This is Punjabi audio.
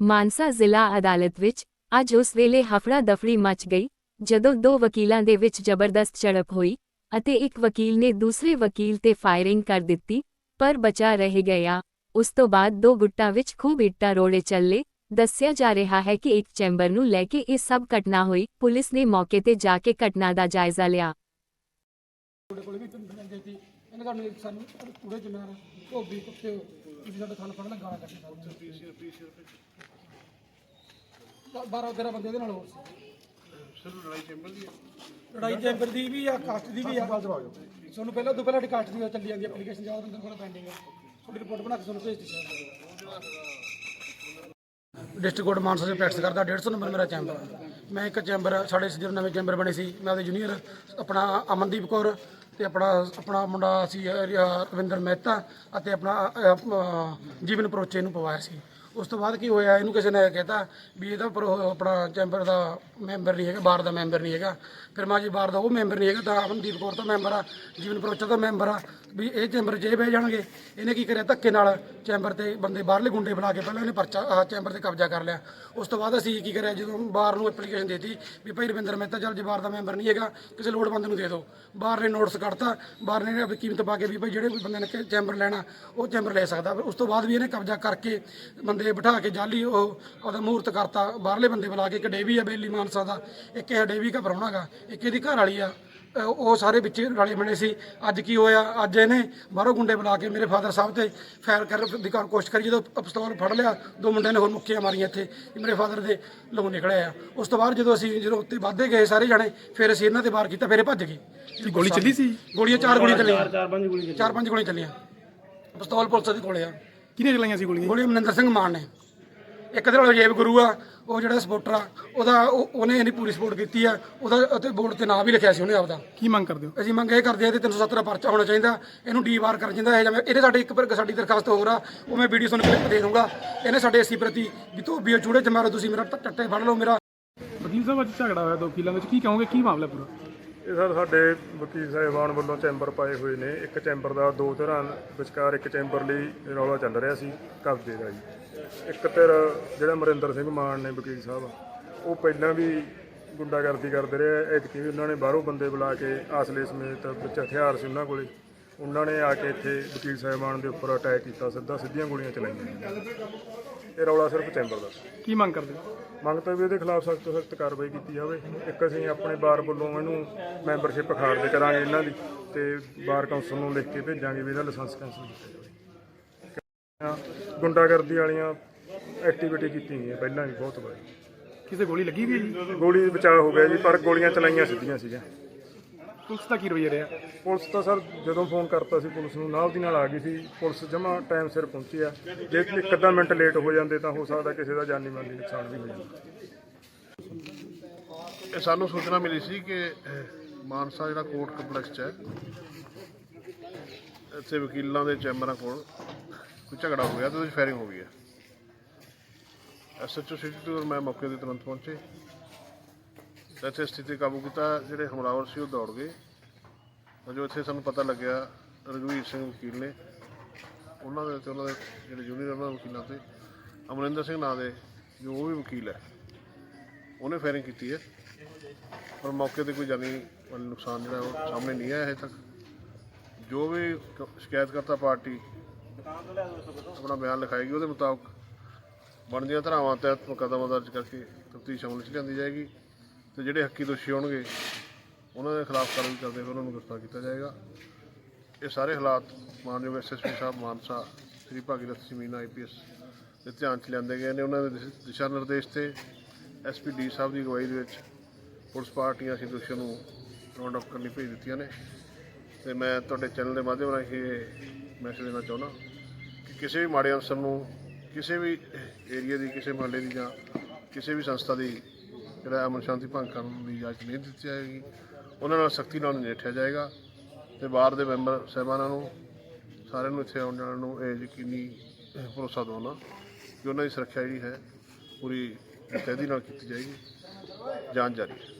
ਮਾਨਸਾ ਜ਼ਿਲ੍ਹਾ ਅਦਾਲਤ ਵਿੱਚ ਅੱਜ ਉਸ ਵੇਲੇ ਹਫੜਾ ਦਫੜੀ ਮਚ ਗਈ, ਜਦੋਂ ਦੋ ਵਕੀਲਾਂ ਦੇ ਵਿੱਚ ਜ਼ਬਰਦਸਤ ਝੜਪ ਹੋਈ ਅਤੇ ਇੱਕ ਵਕੀਲ ਨੇ ਦੂਸਰੇ ਵਕੀਲ ਤੇ ਫਾਇਰਿੰਗ ਕਰ ਦਿੱਤੀ, ਪਰ ਬਚਾ ਰਹਿ ਗਿਆ। ਉਸ ਤੋਂ ਬਾਅਦ ਦੋ ਗੁੱਟਾਂ ਵਿੱਚ ਖੂਬ ਇੱਟਾਂ ਰੋੜੇ ਚੱਲੇ। ਦੱਸਿਆ ਜਾ ਰਿਹਾ ਹੈ ਕਿ ਇੱਕ ਚੈਂਬਰ ਨੂੰ ਲੈ ਕੇ ਇਹ ਸਭ ਘਟਨਾ ਹੋਈ। ਪੁਲਿਸ ਨੇ ਮੌਕੇ ਤੇ ਜਾ ਕੇ ਘਟਨਾ ਦਾ ਜਾਇਜ਼ਾ ਲਿਆ। ਤੁਹਾਡੇ ਵੀ ਪਿੰਡ ਜਾਂਦੇ ਸਾਨੂੰ ਕੂੜੇ ਚ ਮਾਰ ਧੋਬੀ ਕੁੱਤੇ ਤੁਸੀਂ ਸਾਡੇ ਥਾਲ ਫੜ ਲੈ ਗਾਲਾਂ ਕੱਢੀ ਉੱਥੇ ਪੀਸੀ ਪੀਸੀ 12 13 ਬੰਦੇ ਇਹਦੇ ਨਾਲ ਹੋਰ ਸੀ। ਸਿਰ ਲੜਾਈ ਚੈਂਬਰ ਦੀ ਹੈ। ਲੜਾਈ ਚੈਂਬਰ ਦੀ ਵੀ ਆ ਕਾਸਟ ਦੀ ਵੀ ਆ। ਤੁਹਾਨੂੰ ਪਹਿਲਾਂ ਤੋਂ ਪਹਿਲਾਂ ਕਾਸਟ ਦੀ ਉਹ ਚੱਲੀ ਜਾਂਦੀ ਐਪਲੀਕੇਸ਼ਨ ਜ਼ਿਆਦਾ ਬੰਦੇ ਕੋਲ ਪੈਂਡਿੰਗ ਹੈ। ਤੁਹਾਡੀ ਰਿਪੋਰਟ ਬਣਾ ਕੇ ਤੁਹਾਨੂੰ ਭੇਜ ਦਿੱਤੀ ਡਿਸਟ੍ਰਿਕਟ ਕੋਰਟ ਮਾਨਸਾ ਦੇ ਪ੍ਰੈਕਟਿਸ ਕਰਦਾ 150 ਨੰਬਰ ਮੇਰਾ ਚੈਂਬਰ ਮੈਂ ਇੱਕ ਚੈਂਬਰ ਸਾਡੇ ਸਿੱਧਰ ਨਵੇਂ ਚੈਂਬਰ ਬਣੇ ਸੀ। ਮੈਂ ਉਹਦੇ ਜੂਨੀਅਰ ਆਪਣਾ ਅਮਨਦੀਪ ਕੌਰ ਤੇ ਆਪਣਾ ਆਪਣਾ ਮੁੰਡਾ ਸੀ ਰਵਿੰਦਰ ਮਹਿਤਾ ਅਤੇ ਆਪਣਾ ਜੀਵਨ ਪਰੋਚੇ ਨੂੰ ਪਵਾਇਆ ਸੀ। ਉਸ ਤੋਂ ਬਾਅਦ ਕੀ ਹੋਇਆ? ਇਹਨੂੰ ਕਿਸੇ ਨੇ ਕਹਿਤਾ ਵੀ ਇਹਦਾ ਪਰ ਆਪਣਾ ਚੈਂਬਰ ਦਾ ਮੈਂਬਰ ਨਹੀਂ ਹੈਗਾ, ਬਾਰ ਦਾ ਮੈਂਬਰ ਨਹੀਂ ਹੈਗਾ। ਫਿਰ ਮੈਂ ਜੀ ਬਾਰ ਦਾ ਉਹ ਮੈਂਬਰ ਨਹੀਂ ਹੈਗਾ, ਤਾਂ ਅਮਨਦੀਪ ਕੌਰ ਦਾ ਮੈਂਬਰ ਆ, ਜੀਵਨ ਪਰੋਚਾ ਦਾ ਮੈਂਬਰ ਆ, ਵੀ ਇਹ ਚੈਂਬਰ 'ਚ ਇਹ ਬਹਿ ਜਾਣਗੇ। ਇਹਨੇ ਕੀ ਕਰਿਆ? ਧੱਕੇ ਨਾਲ ਚੈਂਬਰ ਤੇ ਬੰਦੇ ਬਾਹਰਲੇ ਗੁੰਡੇ ਬੁਲਾ ਕੇ ਪਹਿਲਾਂ ਇਹਨੇ ਪਰਚਾ, ਆਹ ਚੈਂਬਰ ਤੇ ਕਬਜ਼ਾ ਕਰ ਲਿਆ। ਉਸ ਤੋਂ ਬਾਅਦ ਅਸੀਂ ਕੀ ਕਰਿਆ? ਜਦੋਂ ਬਾਰ ਨੂੰ ਐਪਲੀਕੇਸ਼ਨ ਦੇਤੀ ਵੀ ਭਾਈ ਰਵਿੰਦਰ ਮਹਿਤਾ, ਚੱਲ ਜੀ ਬਾਰ ਦਾ ਮੈਂਬਰ ਨਹੀਂ ਹੈਗਾ, ਕਿਸੇ ਲੋੜਵੰਦ ਨੂੰ ਦੇ ਦਿਓ। ਬਾਹਰ ਨੇ ਨੋਟਿਸ ਕੱਢਤਾ, ਬਾਹਰ ਨੇ ਕੀਮਤ ਪਾ ਕੇ ਵੀ ਭਾਈ ਜਿਹੜੇ ਕੋਈ ਬੰਦੇ ਨੇ ਚੈਂਬਰ ਲੈਣਾ, ਉਹ ਚੈਂਬਰ ਲੈ ਸਕਦਾ। ਫਿਰ ਉਸ ਤੋਂ ਬਾਅਦ ਵੀ ਇਹਨੇ ਕਬਜ਼ਾ ਕਰਕੇ ਬੰਦੇ ਬਿਠਾ ਕੇ ਜਾਲੀ ਉਹ ਉਹਦਾ ਮੂਰਤ ਕਰਤਾ ਬਾਹਰਲੇ ਬੰਦੇ ਬੁਲਾ ਕੇ ਇੱਕ ਡੇਵੀ ਆ ਬੇਲੀ ਮਾਨਸਾ ਦਾ ਇੱਕ ਇਹ ਡੇਵੀ ਦਾ ਪ੍ਰਾਹੁਣਾਗਾ ਇੱਕ ਇਹਦੀ ਘਰ ਵਾਲੀ ਆ। ਅਹ ਉਹ ਸਾਰੇ ਵਿੱਚ ਰਲੇ ਬਣੇ ਸੀ। ਅੱਜ ਕੀ ਹੋਇਆ? ਅੱਜ ਇਹਨੇ ਬਾਹਰੋਂ ਗੁੰਡੇ ਬੁਲਾ ਕੇ ਮੇਰੇ ਫਾਦਰ ਸਾਹਿਬ ਤੇ ਫਾਇਰ ਕਰਨ ਦੀ ਕੋਸ਼ਿਸ਼ ਕਰੀ ਜਦੋਂ ਪਿਸਤੌਲ ਫੜ ਲਿਆ ਦੋ ਮੁੰਡਿਆਂ ਨੇ ਹੋਰ ਮੁੱਕੀਆਂ ਮਾਰੀਆਂ ਇੱਥੇ ਮੇਰੇ ਫਾਦਰ ਦੇ ਲਹੂ ਨਿਕਲਿਆ ਆ। ਉਸ ਤੋਂ ਬਾਅਦ ਜਦੋਂ ਅਸੀਂ ਜਦੋਂ ਉੱਤੇ ਵਾਧੇ ਗਏ ਸਾਰੇ ਜਾਣੇ ਫਿਰ ਅਸੀਂ ਇਹਨਾਂ ਤੇ ਵਾਰ ਕੀਤਾ ਫਿਰ ਇਹ ਭੱਜ ਗਏ। ਗੋਲੀ ਚੱਲੀ ਸੀ? ਗੋਲੀਆਂ ਚਾਰ ਗੋਲੀਆਂ ਚੱਲੀਆਂ। ਚਾਰ ਪੰਜ ਗੋਲੀਆਂ ਚੱਲੀਆਂ। ਪਿਸਤੌਲ ਪੁਲਿਸ ਦੇ ਕੋਲੇ ਆ। ਕਿਹਨੇ ਚਲਾਈਆਂ ਸੀ ਗੋਲੀਆਂ ਗੋਲੀ ਮਨਿੰਦਰ ਸਿੰਘ ਮਾਨ ਨੇ। ਇੱਕ ਦੇ ਨਾਲ ਜੇਬ ਗੁਰੂ ਆ ਉਹ ਜਿਹੜਾ ਸਪੋਰਟਰ ਆ ਉਹਦਾ ਉਹ- ਉਹਨੇ ਇਹਦੀ ਪੂਰੀ ਸਪੋਰਟ ਕੀਤੀ ਆ ਉਹਦਾ ਉੱਤੇ ਬੋਰਡ ਤੇ ਨਾਮ ਵੀ ਲਿਖਿਆ ਸੀ ਉਹਨੇ ਆਪਦਾ। ਕੀ ਮੰਗ ਕਰਦੇ ਹੋ? ਅਸੀਂ ਮੰਗ ਇਹ ਕਰਦੇ ਆ ਤੇ 370 ਦਾ ਪਰਚਾ ਹੋਣਾ ਚਾਹੀਦਾ ਇਹਨੂੰ ਡੀ ਵਾਰ ਕਰ ਜਿੰਦਾ ਇਹ ਜਿਵੇਂ ਇਹਦੇ ਸਾਡੇ ਇੱਕ ਪਰ ਸਾਡੀ ਦਰਖਾਸਤ ਹੋਰ ਆ ਉਹ ਮੈਂ ਵੀਡੀਓ ਤੁਹਾਨੂੰ ਕਲਿੱਪ ਦੇ ਦੂੰਗਾ ਇਹਨੇ ਸਾਡੇ ਅਸੀਂ ਪ੍ਰਤੀ ਵੀ ਧੋਬੀਓ ਚੂੜੇ ਚ ਮਾਰੋ ਤੁਸੀਂ ਮੇਰਾ ਟ- ਟੱਟੇ ਫੜ ਲਓ ਮੇਰਾ। ਵਕੀਲ ਸਾਹਿਬ ਅੱਜ ਝਗੜਾ ਹੋਇਆ ਦੋ ਵਕੀਲਾਂ ਵਿੱਚ ਕੀ ਕਹੋਗੇ? ਕੀ ਮਾਮਲਾ ਪੂਰਾ? ਇਹ ਸਰ ਸਾਡੇ ਵਕੀਲ ਸਾਹਿਬਾਨ ਵੱਲੋਂ ਚੈਂਬਰ ਪਾਏ ਹੋਏ ਨੇ। ਇੱਕ ਚੈਂਬਰ ਦਾ ਦੋ ਧਿਰਾਂ ਵਿਚਕਾਰ ਇੱਕ ਚੈਂਬਰ ਲਈ ਰੌਲਾ ਚੱਲ ਰਿਹਾ ਸੀ ਕਬਜ਼ੇ ਦਾ ਜੀ। ਇੱਕ ਧਿਰ ਜਿਹੜਾ ਮਰਿੰਦਰ ਸਿੰਘ ਮਾਨ ਨੇ ਵਕੀਲ ਸਾਹਿਬ, ਉਹ ਪਹਿਲਾਂ ਵੀ ਗੁੰਡਾਗਰਦੀ ਕਰਦੇ ਰਹੇ। ਐਤਕੀ ਵੀ ਉਹਨਾਂ ਨੇ ਬਾਹਰੋਂ ਬੰਦੇ ਬੁਲਾ ਕੇ ਆਸਲੇ ਸਮੇਤ ਵਿੱਚ ਹਥਿਆਰ ਸੀ ਉਹਨਾਂ ਕੋਲੇ। ਉਹਨਾਂ ਨੇ ਆ ਕੇ ਇੱਥੇ ਵਕੀਲ ਸਾਹਿਬਾਨ ਦੇ ਉੱਪਰ ਅਟੈਕ ਕੀਤਾ ਸਿੱਧਾ ਸਿੱਧੀਆਂ ਗੋਲੀਆਂ ਚਲਾਈਆਂ। ਇਹ ਰੌਲਾ ਸਿਰਫ ਚੈਂਬਰ ਦਾ ਸੀ। ਕੀ ਮੰਗ ਕਰਦੇ ਹੋ? ਮੰਗ ਤਾਂ ਵੀ ਇਹਦੇ ਖਿਲਾਫ ਸਖਤ ਤੋਂ ਸਖਤ ਕਾਰਵਾਈ ਕੀਤੀ ਜਾਵੇ। ਇੱਕ ਅਸੀਂ ਆਪਣੇ ਬਾਰ ਵੱਲੋਂ ਇਹਨੂੰ ਮੈਂਬਰਸ਼ਿਪ ਖਾਰਜ ਕਰਾਂਗੇ ਇਹਨਾਂ ਦੀ ਤੇ ਬਾਰ ਕੌਂਸਲ ਨੂੰ ਲਿਖ ਕੇ ਭੇਜਾਂਗੇ ਵੀ ਇਹਦਾ ਲਾਇਸੈਂਸ ਕੈਂਸਲ ਕੀਤਾ ਜਾਵੇ। ਗੁੰਡਾਗਰਦੀ ਵਾਲੀਆਂ ਐਕਟੀਵਿਟੀ ਕੀਤੀ ਗਈਆਂ ਪਹਿਲਾਂ ਵੀ ਬਹੁਤ ਵਾਰੀ। ਕਿਸੇ ਗੋਲੀ ਲੱਗੀ ਵੀ ਹੈ ਜੀ? ਗੋਲੀ ਦੇ ਬਚਾਅ ਹੋ ਗਿਆ ਜੀ ਪਰ ਗੋਲੀਆਂ ਚਲਾਈਆਂ ਸਿੱਧੀਆਂ ਸੀਗੀਆਂ। ਪੁਲਿਸ ਦਾ ਕੀ ਰਵੱਈਆ ਰਿਹਾ? ਪੁਲਿਸ ਤਾਂ ਸਰ ਜਦੋਂ ਫੋਨ ਕਰਤਾ ਸੀ ਪੁਲਿਸ ਨੂੰ ਨਾਲ ਦੀ ਨਾਲ ਆ ਗਈ ਸੀ। ਪੁਲਿਸ ਜਮਾ ਟਾਈਮ ਸਿਰ ਪਹੁੰਚੀ ਆ। ਜੇ ਇੱਕ ਅੱਧਾ ਮਿੰਟ ਲੇਟ ਹੋ ਜਾਂਦੇ ਤਾਂ ਹੋ ਸਕਦਾ ਕਿਸੇ ਦਾ ਜਾਨੀ ਮਾਲੀ ਨੁਕਸਾਨ ਵੀ ਹੋ ਜਾਂਦਾ ਇਹ ਸਾਨੂੰ ਸੂਚਨਾ ਮਿਲੀ ਸੀ ਕਿ ਅਹ, ਮਾਨਸਾ ਜਿਹੜਾ ਕੋਰਟ ਕੰਪਲੈਕਸ 'ਚ ਹੈ ਇੱਥੇ ਵਕੀਲਾਂ ਦੇ ਚੈਂਬਰਾਂ ਕੋਲ ਕੋਈ ਝਗੜਾ ਹੋ ਗਿਆ ਤੇ ਉਹਦੇ 'ਚ ਫਾਇਰਿੰਗ ਹੋ ਗਈ ਹੈ। ਐਸਐਚਓ ਸਿਟੀ ਤੋਂ ਮੈਂ ਮੌਕੇ ਤੇ ਤੁਰੰਤ ਪਹੁੰਚੇ। ਤੇ ਇੱਥੇ ਸਥਿਤੀ ਕਾਬੂ ਕੀਤਾ, ਜਿਹੜੇ ਹਮਲਾਵਰ ਸੀ ਉਹ ਦੌੜ ਗਏ। ਤਾਂ ਜੋ ਇੱਥੇ ਸਾਨੂੰ ਪਤਾ ਲੱਗਿਆ, ਰਘਵੀਰ ਸਿੰਘ ਵਕੀਲ ਨੇ। ਉਹਨਾਂ ਦੇ ਤੇ ਉਹਨਾਂ ਦੇ ਜਿਹੜੇ ਜੂਨੀਅਰ ਉਹਨਾਂ ਦੇ ਵਕੀਲਾਂ ਤੇ। ਅਮਰਿੰਦਰ ਸਿੰਘ ਨਾਂ ਦੇ ਜੋ ਉਹ ਵੀ ਵਕੀਲ ਹੈ, ਉਹਨੇ ਫਾਇਰਿੰਗ ਕੀਤੀ ਹੈ। ਪਰ ਮੌਕੇ ਤੇ ਕੋਈ ਜਾਨੀ ਨੁਕਸਾਨ ਜਿਹੜਾ ਉਹ ਸਾਹਮਣੇ ਨਹੀਂ ਆਇਆ ਹਜੇ ਤੱਕ। ਜੋ ਵੀ ਸ਼ਿਕਾਇਤਕਰਤਾ ਪਾਰਟੀ ਆਪਣਾ ਬਿਆਨ ਲਿਖਾਏਗੀ, ਉਹਦੇ ਮੁਤਾਬਕ ਬਣਦੀਆਂ ਧਾਰਾਵਾਂ ਤਹਿਤ ਮੁਕੱਦਮਾ ਦਰਜ ਕਰਕੇ ਤਫਤੀਸ਼ ਅਮਲ 'ਚ ਲਿਆਂਦੀ ਜਾਏਗੀ। ਤੇ ਜਿਹੜੇ ਹੱਕੀ ਦੋਸ਼ੀ ਹੋਣਗੇ, ਉਹਨਾਂ ਦੇ ਖਿਲਾਫ ਕਾਰਵਾਈ ਕਰਦੇ ਹੋਏ ਉਹਨਾਂ ਨੂੰ ਗ੍ਰਿਫਤਾਰ ਕੀਤਾ ਜਾਏਗਾ। ਇਹ ਸਾਰੇ ਹਾਲਾਤ ਮਾਨਯੋਗ ਐਸਐਸਪੀ ਸਾਹਿਬ, ਮਾਨਸਾ, ਸ੍ਰੀ ਭਾਗੀਰਥ ਸਿੰਘ ਮੀਨਾ ਆਈਪੀਐਸ ਦੇ ਧਿਆਨ 'ਚ ਲਿਆਂਦੇ ਗਏ ਨੇ। ਉਹਨਾਂ ਦੇ ਦਿਸ਼ਾ ਨਿਰਦੇਸ਼ ਤੇ ਐਸਪੀ ਡੀ ਸਾਹਿਬ ਦੀ ਅਗਵਾਈ ਦੇ ਵਿੱਚ ਪੁਲਿਸ ਪਾਰਟੀਆਂ ਸੀ ਦੋਸ਼ੀਆਂ ਨੂੰ ਰਾਉਂਡ ਅਪ ਕਰਨ ਲਈ ਭੇਜ ਦਿੱਤੀਆਂ ਨੇ। ਤੇ ਮੈਂ ਤੁਹਾਡੇ ਚੈਨਲ ਦੇ ਮਾਧਿਅਮ ਰਾਹੀਂ ਇਹ ਮੈਸੇਜ ਦੇਣਾ ਚਾਹੁੰਦਾ ਕਿ ਕਿਸੇ ਵੀ ਮਾੜੇ ਅਫਸਰ ਨੂੰ, ਕਿਸੇ ਵੀ ਏਰੀਆ ਦੀ, ਕਿਸੇ ਮਹੱਲੇ ਦੀ ਜਾਂ ਕਿਸੇ ਵੀ ਸੰਸਥਾ ਦੀ ਜਿਹੜਾ ਅਮਨ ਸ਼ਾਂਤੀ ਭੰਗ ਕਰਨ ਦੀ ਇਜਾਜ਼ਤ ਨਹੀਂ ਦਿੱਤੀ ਜਾਏਗੀ। ਉਹਨਾਂ ਨਾਲ ਸਖਤੀ ਨਾਲ ਨਜਿੱਠਿਆ ਜਾਏਗਾ ਤੇ ਬਾਹਰ ਦੇ ਮੈਂਬਰ ਸਹਿਬਾਨਾਂ ਨੂੰ, ਸਾਰਿਆਂ ਨੂੰ ਇੱਥੇ ਆਉਣ ਜਾਣ ਨੂੰ ਇਹ ਯਕੀਨੀ ਭਰੋਸਾ ਦਿਵਾਉਣਾ ਕਿ ਉਹਨਾਂ ਦੀ ਸੁਰੱਖਿਆ ਜਿਹੜੀ ਹੈ ਪੂਰੀ ਮੁਤੈਦੀ ਨਾਲ ਕੀਤੀ ਜਾਏਗੀ ਜਾਂਚ ਜਾਰੀ ਹੈ।